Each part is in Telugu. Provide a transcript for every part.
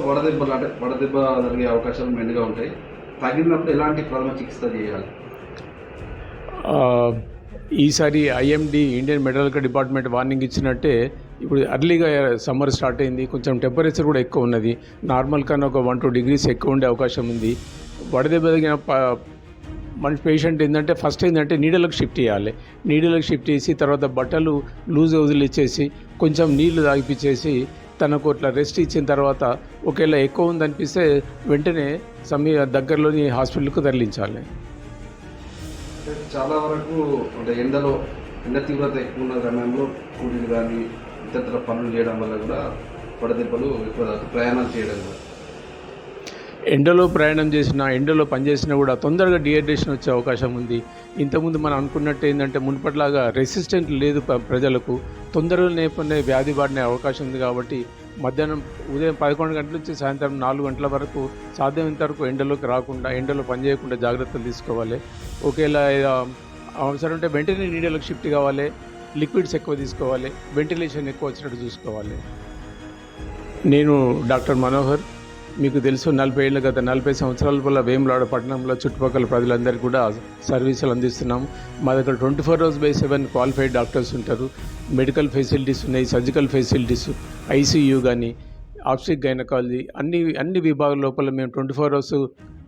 వడదెబ్బలు అంటే వడదెబ్బ జరిగే అవకాశాలు మెండుగా ఉంటాయి. తగిలినప్పుడు ఎలాంటి ప్రథమ చికిత్స చేయాలి? ఈసారి IMD Indian meteorological department warning ఇచ్చినట్టే ఇప్పుడు అర్లీగా సమ్మర్ స్టార్ట్ అయింది. కొంచెం టెంపరేచర్ కూడా ఎక్కువ ఉన్నది. నార్మల్ కన్నా ఒక వన్ టూ డిగ్రీస్ ఎక్కువ ఉండే అవకాశం ఉంది. వడదెబ్బ తగిన ప- మన పేషెంట్ ఏంటంటే ఫస్ట్ ఏంటంటే నీడలకు షిఫ్ట్ చేయాలి. నీడలకు షిఫ్ట్ చేసి తర్వాత బట్టలు లూజ్ వదిలిచ్చేసి కొంచెం నీళ్ళు తాగిపించేసి తనకు అట్లా రెస్ట్ ఇచ్చిన తర్వాత ఒకవేళ ఎక్కువ ఉందనిపిస్తే వెంటనే సమీ దగ్గరలోని హాస్పిటల్కు తరలించాలి. అంటే చాలా వరకు అంటే ఎండలో ఎండ తీవ్రత ఎక్కువ ఉన్న సమయంలో కూలీలు కానీ ఇతర పనులు చేయడం వల్ల కూడా వడదెబ్బలు ఎక్కువ ప్రయాణాలు చేయడం కూడా ఎండలో ప్రయాణం చేసినా ఎండలో పనిచేసినా కూడా తొందరగా డిహైడ్రేషన్ వచ్చే అవకాశం ఉంది. ఇంతకుముందు మనం అనుకున్నట్టు ఏంటంటే మునుపట్లాగా రెసిస్టెంట్ లేదు ప్రజలకు. తొందరగా నేపథ్య వ్యాధి పడిన అవకాశం ఉంది కాబట్టి మధ్యాహ్నం ఉదయం పదకొండు గంటల నుంచి సాయంత్రం నాలుగు గంటల వరకు సాధ్యమైనంత వరకు ఎండలోకి రాకుండా ఎండలో పనిచేయకుండా జాగ్రత్తలు తీసుకోవాలి. ఒకవేళ అవసరం ఉంటే వెంటనే నీడలకు షిఫ్ట్ కావాలి. లిక్విడ్స్ ఎక్కువ తీసుకోవాలి. వెంటిలేషన్ ఎక్కువ వచ్చినట్టు చూసుకోవాలి. నేను డాక్టర్ మనోహర్. మీకు తెలుసు నలభై ఏళ్ళ గత నలభై సంవత్సరాల వల్ల వేములాడ పట్టణంలో చుట్టుపక్కల ప్రజలందరికీ కూడా సర్వీసులు అందిస్తున్నాం. మా దగ్గర twenty four hours by seven qualified doctors ఉంటారు. మెడికల్ ఫెసిలిటీస్ ఉన్నాయి సర్జికల్ ఫెసిలిటీస్ ఐసీయూ కానీ ఆప్స్టిక్ గైనకాలజీ అన్ని అన్ని విభాగాల లోపల మేము twenty four hours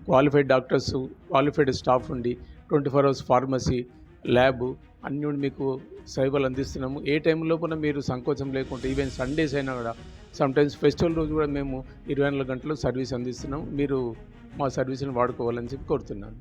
qualified doctors qualified staff ఉండి twenty four hours pharmacy lab అన్ని మీకు సేవలు అందిస్తున్నాము. ఏ టైం లోపల మీరు సంకోచం లేకుండా ఈవెన్ సండేస్ అయినా కూడా సమ్టైమ్స్ ఫెస్టివల్ రోజు కూడా మేము ఇరవై నాలుగు గంటలు సర్వీస్ అందిస్తున్నాం. మీరు మా సర్వీస్ని వాడుకోవాలని చెప్పి కోరుతున్నాను.